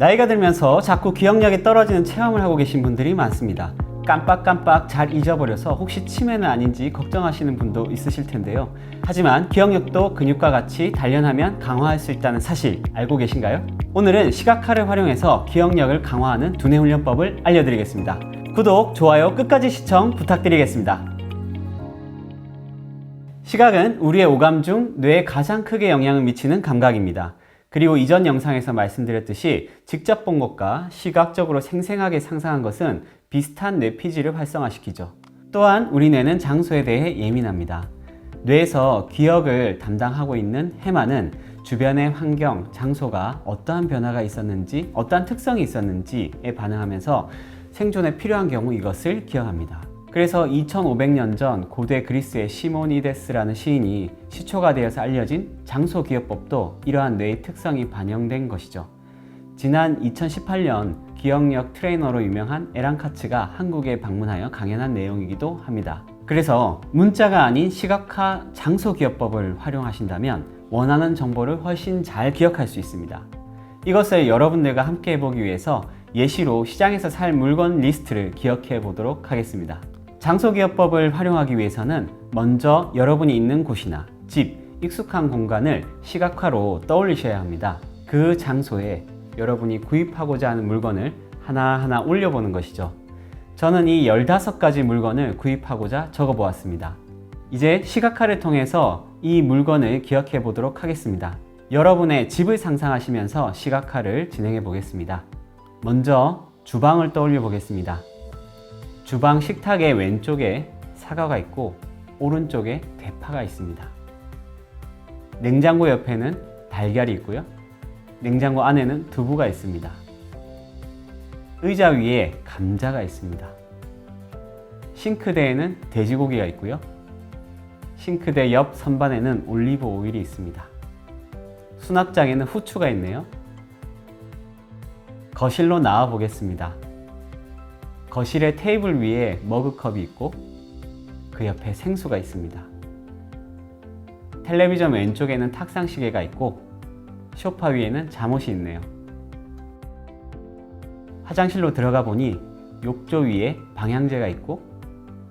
나이가 들면서 자꾸 기억력이 떨어지는 체험을 하고 계신 분들이 많습니다. 깜빡깜빡 잘 잊어버려서 혹시 치매는 아닌지 걱정하시는 분도 있으실 텐데요. 하지만 기억력도 근육과 같이 단련하면 강화할 수 있다는 사실 알고 계신가요? 오늘은 시각화를 활용해서 기억력을 강화하는 두뇌 훈련법을 알려드리겠습니다. 구독, 좋아요 끝까지 시청 부탁드리겠습니다. 시각은 우리의 오감 중 뇌에 가장 크게 영향을 미치는 감각입니다. 그리고 이전 영상에서 말씀드렸듯이 직접 본 것과 시각적으로 생생하게 상상한 것은 비슷한 뇌피질을 활성화시키죠. 또한 우리 뇌는 장소에 대해 예민합니다. 뇌에서 기억을 담당하고 있는 해마는 주변의 환경, 장소가 어떠한 변화가 있었는지, 어떠한 특성이 있었는지에 반응하면서 생존에 필요한 경우 이것을 기억합니다. 그래서 2500년 전 고대 그리스의 시모니데스라는 시인이 시초가 되어서 알려진 장소 기억법도 이러한 뇌의 특성이 반영된 것이죠. 지난 2018년 기억력 트레이너로 유명한 에란 카츠가 한국에 방문하여 강연한 내용이기도 합니다. 그래서 문자가 아닌 시각화 장소 기억법을 활용하신다면 원하는 정보를 훨씬 잘 기억할 수 있습니다. 이것을 여러분들과 함께 해보기 위해서 예시로 시장에서 살 물건 리스트를 기억해 보도록 하겠습니다. 장소 기억법을 활용하기 위해서는 먼저 여러분이 있는 곳이나 집, 익숙한 공간을 시각화로 떠올리셔야 합니다. 그 장소에 여러분이 구입하고자 하는 물건을 하나하나 올려보는 것이죠. 저는 이 15가지 물건을 구입하고자 적어 보았습니다. 이제 시각화를 통해서 이 물건을 기억해 보도록 하겠습니다. 여러분의 집을 상상하시면서 시각화를 진행해 보겠습니다. 먼저 주방을 떠올려 보겠습니다. 주방 식탁의 왼쪽에 사과가 있고 오른쪽에 대파가 있습니다. 냉장고 옆에는 달걀이 있고요. 냉장고 안에는 두부가 있습니다. 의자 위에 감자가 있습니다. 싱크대에는 돼지고기가 있고요. 싱크대 옆 선반에는 올리브 오일이 있습니다. 수납장에는 후추가 있네요. 거실로 나와 보겠습니다. 거실의 테이블 위에 머그컵이 있고 그 옆에 생수가 있습니다. 텔레비전 왼쪽에는 탁상 시계가 있고 소파 위에는 잠옷이 있네요. 화장실로 들어가 보니 욕조 위에 방향제가 있고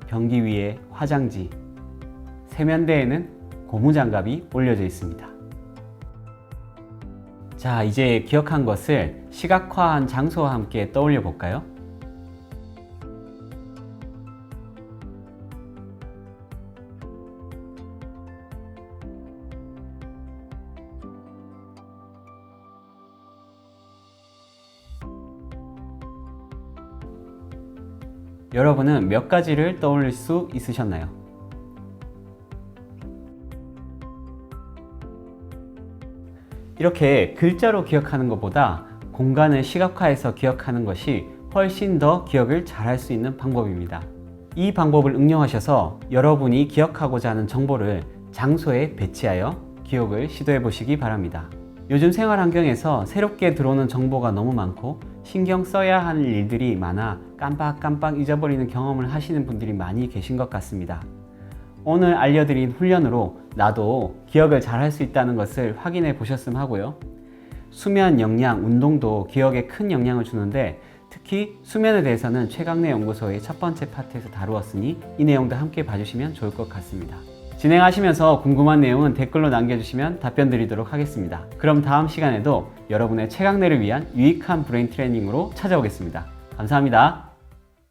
변기 위에 화장지, 세면대에는 고무장갑이 올려져 있습니다. 자, 이제 기억한 것을 시각화한 장소와 함께 떠올려 볼까요? 여러분은 몇 가지를 떠올릴 수 있으셨나요? 이렇게 글자로 기억하는 것보다 공간을 시각화해서 기억하는 것이 훨씬 더 기억을 잘할 수 있는 방법입니다. 이 방법을 응용하셔서 여러분이 기억하고자 하는 정보를 장소에 배치하여 기억을 시도해 보시기 바랍니다. 요즘 생활 환경에서 새롭게 들어오는 정보가 너무 많고 신경 써야 하는 일들이 많아 깜빡깜빡 잊어버리는 경험을 하시는 분들이 많이 계신 것 같습니다. 오늘 알려드린 훈련으로 나도 기억을 잘 할 수 있다는 것을 확인해 보셨으면 하고요. 수면 영양, 운동도 기억에 큰 영향을 주는데 특히 수면에 대해서는 최강래 연구소의 첫 번째 파트에서 다루었으니 이 내용도 함께 봐주시면 좋을 것 같습니다. 진행하시면서 궁금한 내용은 댓글로 남겨주시면 답변 드리도록 하겠습니다. 그럼 다음 시간에도 여러분의 최강래를 위한 유익한 브레인 트레이닝으로 찾아오겠습니다. 감사합니다.